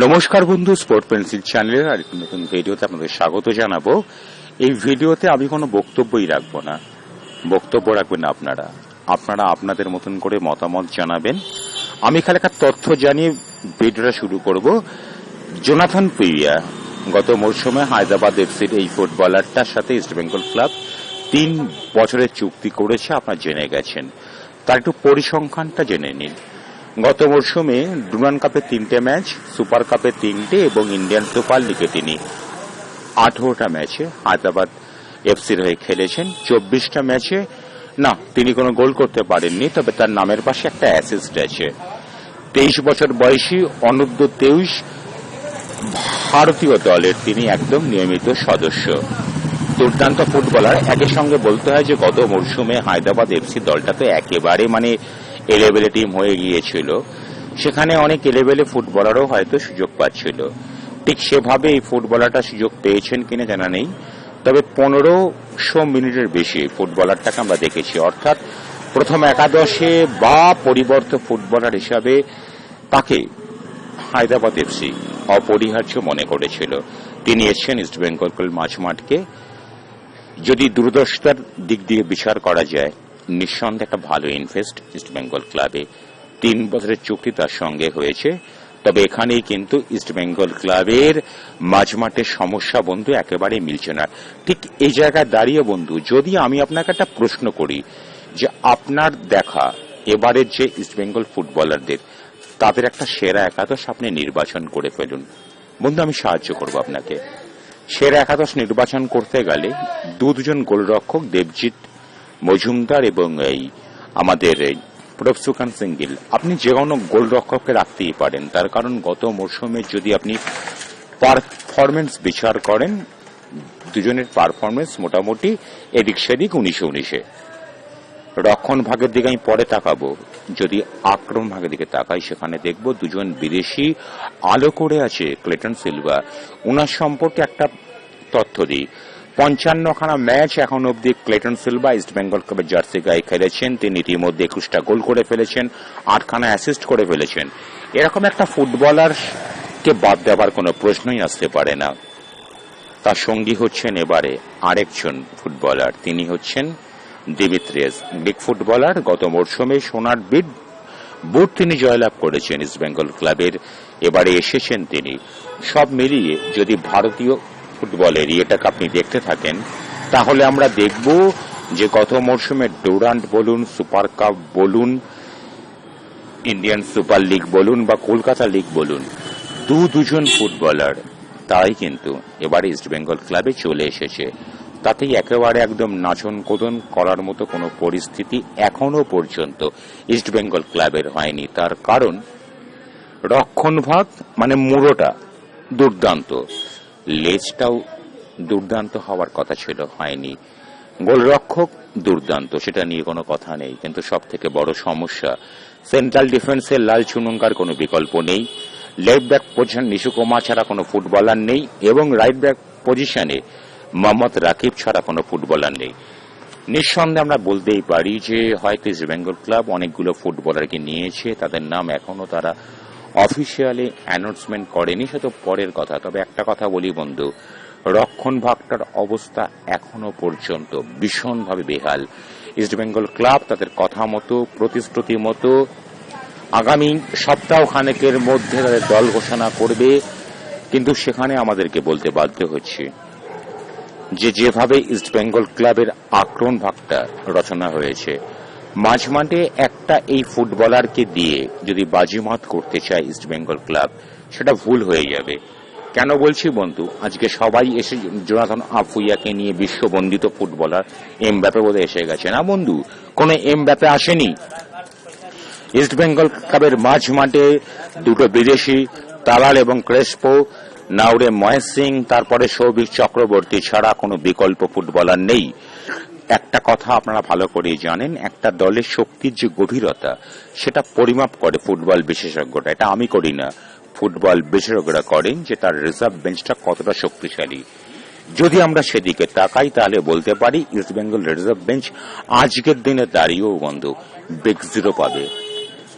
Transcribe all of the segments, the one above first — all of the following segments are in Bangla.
নমস্কার বন্ধু স্পোর্ট পেন্সিল চ্যানেলের আর একটি নতুন ভিডিওতে আপনাদের স্বাগত জানাব। এই ভিডিওতে আমি কোনো বক্তব্যই রাখব না। বক্তব্য রাখবেন আপনারা। আপনারা আপনাদের মতন করে মতামত জানাবেন। আমি খালি একটা তথ্য জানিয়ে ভিডিওটা শুরু করব। জোনাথন প্রিয়া গত মরশুমে হায়দ্রাবাদ এফসির এই ফুটবলারটার সাথে ইস্টবেঙ্গল ক্লাব তিন বছরের চুক্তি করেছে, আপনারা জেনে গেছেন। তার একটু পরিসংখ্যানটা জেনে নিন। গত মরশুমে ডুরান কাপে তিনটে ম্যাচ, সুপার কাপে তিনটে এবং ইন্ডিয়ান সুপার লিগে তিনি আঠারোটা ম্যাচে হায়দ্রাবাদ এফসির হয়ে খেলেছেন। চব্বিশটা ম্যাচে, না, তিনি কোনো গোল করতে পারেননি, তবে তার নামের পাশে একটা অ্যাসিস্ট আছে। তেইশ বছর বয়সী অনূর্ধ্ব তেইশ ভারতীয় দলের তিনি একদম নিয়মিত সদস্য। দুর্দান্ত ফুটবলার একই সঙ্গে বলতে হয় যে গত মরশুমে হায়দ্রাবাদ এফসি দলটা তো একেবারে মানে এলেবেলে টিম হয়ে গিয়েছিল। সেখানে অনেক এলেবেলে ফুটবলারও হয়তো সুযোগ পাচ্ছিল। ঠিক সেভাবে এই ফুটবলারটা সুযোগ পেয়েছেন কিনা জানা নেই। তবে পনেরোশো মিনিটের বেশি ফুটবলারটাকে আমরা দেখেছি। অর্থাৎ প্রথম একাদশে বা পরিবর্ত ফুটবলার হিসাবে তাকে হায়দ্রাবাদ এফসি অপরিহার্য মনে করেছিল। তিনি এসছেন ইস্টবেঙ্গল মাঝমাঠকে। যদি দূরদর্শিতার দিক দিয়ে বিচার করা যায় নিঃসন্দেহে একটা ভালো ইনভেস্ট ইস্টবেঙ্গল ক্লাবে তিন বছরের চুক্তি তার সঙ্গে হয়েছে। তবে এখানেই কিন্তু ইস্টবেঙ্গল ক্লাবের মাঝমাঠের সমস্যা বন্ধু একেবারে মিলছে না। ঠিক এই জায়গায় দাঁড়িয়ে বন্ধু, যদি আমি আপনাকে একটা প্রশ্ন করি যে আপনার দেখা এবারের যে ইস্টবেঙ্গল ফুটবলারদের তাদের একটা সেরা একাদশ আপনি নির্বাচন করে ফেলুন। বন্ধু, আমি সাহায্য করব আপনাকে। সেরা একাদশ নির্বাচন করতে গেলে দু দুজন গোলরক্ষক, দেবজিৎ মজুমদার এবং এই আমাদের প্রভসুকান সিঙ্গিল আপনি যে কোনো গোলরক্ষককে রাখতেই পারেন। তার কারণ গত মরশুমে যদি আপনি পারফরমেন্স বিচার করেন, দুজনের পারফরমেন্স মোটামুটি এদিক সেদিক উনিশে উনিশে। রক্ষণ ভাগের দিকে আমি পরে তাকাবো। যদি আক্রমণ ভাগের দিকে তাকাই, সেখানে দেখব দুজন বিদেশি আলো করে আছে, ক্লেটন সিলভা। উনার সম্পর্কে একটা তথ্য দিই। পঞ্চান্নখানা ম্যাচ এখন অব্দি ক্লেটন সিলভা ইস্ট বেঙ্গল ক্লাবের জার্সি গায়ে খেলেছেন। তিনি ইতিমধ্যে একুশটা গোল করে ফেলেছেন, আটখানা অ্যাসিস্ট করে ফেলেছেন। এরকম একটা ফুটবলার কে বাদ দেওয়ার কোনো প্রশ্নই আসতে পারে না। তার সঙ্গী হচ্ছেন এবারে আরেকজন ফুটবলার। তিনি হচ্ছেন দিমিত্রিয়াস বিগ ফুটবলার। গত মরশুমে সোনার বিট বুট তিনি জয়লাভ করেছেন ইস্ট বেঙ্গল ক্লাবের। এবারে এসেছেন তিনি। সব মিলিয়ে যদি ভারতীয় ফুটবলের ইয়েটাকে আপনি দেখতে থাকেন, তাহলে আমরা দেখব যে গত মরশুমে ডোরান্ট বলুন, সুপার কাপ বলুন, ইন্ডিয়ান সুপার লিগ বলুন বা কলকাতা লিগ বলুন, দু দুজন ফুটবলার, তাই কিন্তু এবারে ইস্ট বেঙ্গল ক্লাবে চলে এসেছে। তাতেই একেবারে একদম নাচন কোদন করার মতো কোনো পরিস্থিতি এখনও পর্যন্ত ইস্ট বেঙ্গল ক্লাবের হয়নি। তার কারণ রক্ষণভাগ মানে মুড়োটা, দুর্দান্ত। লেজটাও দুর্দান্ত হওয়ার কথা ছিল, হয়নি। গোলরক্ষক দুর্দান্ত, সেটা নিয়ে কোনো কথা নেই, কিন্তু সব থেকে বড় সমস্যা, সেন্ট্রাল ডিফেন্সের লাল চুনুঙ্গার কোনো বিকল্প নেই, left back position Nishu Kumar ছাড়া কোনো ফুটবলার নেই, এবং রাইট ব্যাক পজিশনে মোহাম্মদ রাকিব ছাড়া কোনো ফুটবলার নেই। নিঃসন্দেহে আমরা বলতেই পারি যে, হয়তো ইস্ট বেঙ্গল ক্লাব অনেকগুলো ফুটবলারকে নিয়েছে, তাদের নাম এখনও তারা অফিসিয়ালি অ্যানাউন্সমেন্ট করেনি, সে তো পরের কথা। তবে একটা কথা বলি বন্ধু, রক্ষণ ভাগটার অবস্থা এখনও পর্যন্ত ভীষণভাবে বেহাল। ইস্ট বেঙ্গল ক্লাব তাদের কথা মতো, প্রতিশ্রুতি মতো, আগামী সপ্তাহ খানেকের মধ্যে তাদের দল ঘোষণা করবে। কিন্তু সেখানে আমাদেরকে বলতে বাধ্য হচ্ছে যে যেভাবে ইস্ট বেঙ্গল ক্লাবের আক্রমণ ভাগটা রচনা হয়েছে মাঝমাঠে একটা এই ফুটবলারকে দিয়ে যদি বাজিমাত করতে চায় ইস্ট বেঙ্গল ক্লাব, সেটা ভুল হয়ে যাবে। কেন বলছি বন্ধু, আজকে সবাই এসে জোনাথন আফুইয়াকে নিয়ে বিশ্ববন্দিত ফুটবলার এম ব্যাপে বোধ এসে গেছে। না বন্ধু, কোনো এম ব্যাপে আসেনি। ইস্ট বেঙ্গল ক্লাবের মাঝ মাঠে দুটো বিদেশি, তালাল এবং ক্রেসপো নাউরে মহেশ সিং, তারপরে সৌভিক চক্রবর্তী ছাড়া কোনো বিকল্প ফুটবলার নেই। একটা কথা আপনারা ভালো করেই জানেন, একটা দলের শক্তির যে গভীরতা, সেটা পরিমাপ করে ফুটবল বিশেষজ্ঞটা এটা আমি করি না। ফুটবল বিশেষজ্ঞরা করেন যে তার রিজার্ভ বেঞ্চটা কতটা শক্তিশালী। যদি আমরা সেদিকে তাকাই, তাহলে বলতে পারি ইস্ট বেঙ্গল রিজার্ভ বেঞ্চ আজকের দিনে দাঁড়িয়েও বন্ধু বিগ জিরো পাবে।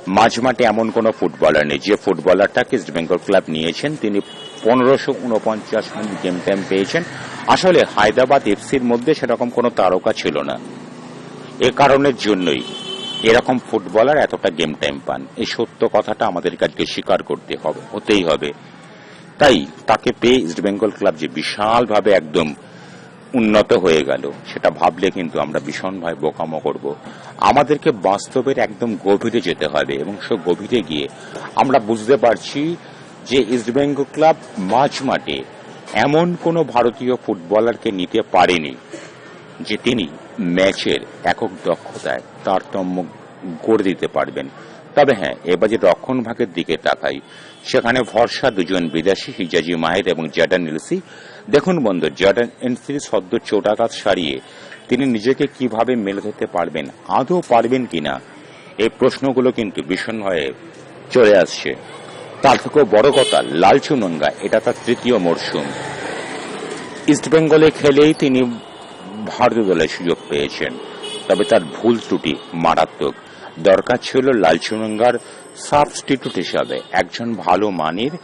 মাঝমাঠে এমন কোনো ফুটবলার নেই। যে ফুটবলারটাকে ইস্ট বেঙ্গল ক্লাব নিয়েছেন, তিনি পনেরোশো উনপঞ্চাশ মিনিট গেম টাইম পেয়েছেন। আসলে হায়দ্রাবাদ এফসির মধ্যে সেরকম কোনো তারকা ছিল না। এ কারণের জন্যই এরকম ফুটবলার এতটা গেম টাইম পান। এই সত্য কথাটা আমাদের কাছে স্বীকার করতে হবে, হতেই হবে। তাই তাকে পেয়ে ইস্ট বেঙ্গল ক্লাব যে বিশালভাবে একদম উন্নত হয়ে গেল, সেটা ভাবলে কিন্তু আমরা ভীষণভাবে বোকামো করব। আমাদেরকে বাস্তবের একদম গভীরে যেতে হবে এবং সে গভীরে গিয়ে আমরা বুঝতে পারছি যে ইস্টবেঙ্গল ক্লাব মাঝ মাঠে এমন কোনো ভারতীয় ফুটবলারকে নিতে পারেনি যে তিনি ম্যাচের একক দক্ষতায় তারতম্য গড়ে দিতে পারবেন। তবে হ্যাঁ এবার যে রক্ষণ ভাগের দিকে তাকাই। সেখানে ভরসা দুজন বিদেশি হিজাজি মাহের এবং জ্যাডান এলসি। দেখুন বন্ধু, জ্যাডান এলসির সদ্য চোটাঘাত সারিয়ে তিনি নিজেকে কীভাবে মেলে ধরতে পারবেন, আদৌ পারবেন কিনা এই প্রশ্নগুলো কিন্তু ভীষণভাবে চলে আসছে। তার থেকেও বড় কথা লালচুনঙ্গা এটা তার তৃতীয় মরশুম। ইস্টবেঙ্গলে খেলেই তিনি ভারতীয় দলের সুযোগ পেয়েছেন, তবে তার ভুল ত্রুটি মারাত্মক। দরকার ছিল লালচুনঙ্গার সাবস্টিটিউট হিসাবে একজন ভালো মানের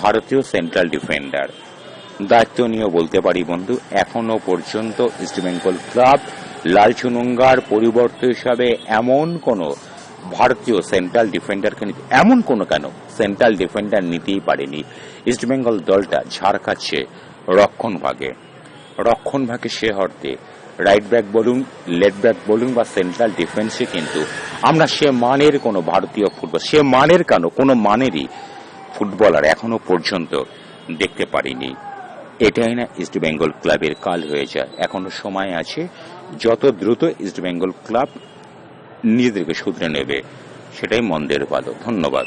ভারতীয় সেন্ট্রাল ডিফেন্ডার দায়িত্ব নিয়ে বলতে পারি বন্ধু, এখনও পর্যন্ত ইস্টবেঙ্গল ক্লাব লালচুনঙ্গার পরিবর্তে হিসাবে এমন কোনো ভারতীয় সেন্ট্রাল ডিফেন্ডারকে এমন কোনো কেন? সেন্ট্রাল ডিফেন্ডার নিতেই পারেনি। ইস্টবেঙ্গল দলটা ঝাড় খাচ্ছে রক্ষণ ভাগে। রক্ষণ ভাগে সে অর্থে রাইট ব্যাক বলুন লেফট ব্যাক বলুন বা সেন্ট্রাল ডিফেন্সে কিন্তু আমরা সে মানের কোনো ভারতীয় ফুটবল সে মানের কেন? কোনো মানেরই ফুটবলার এখনও পর্যন্ত দেখতে পারিনি। এটাই না ইস্টবেঙ্গল ক্লাবের কাল হয়ে যায়। এখনও সময় আছে। যত দ্রুত ইস্টবেঙ্গল ক্লাব নিজেদেরকে শুধরে নেবে। সেটাই মন্দের ভালো ধন্যবাদ।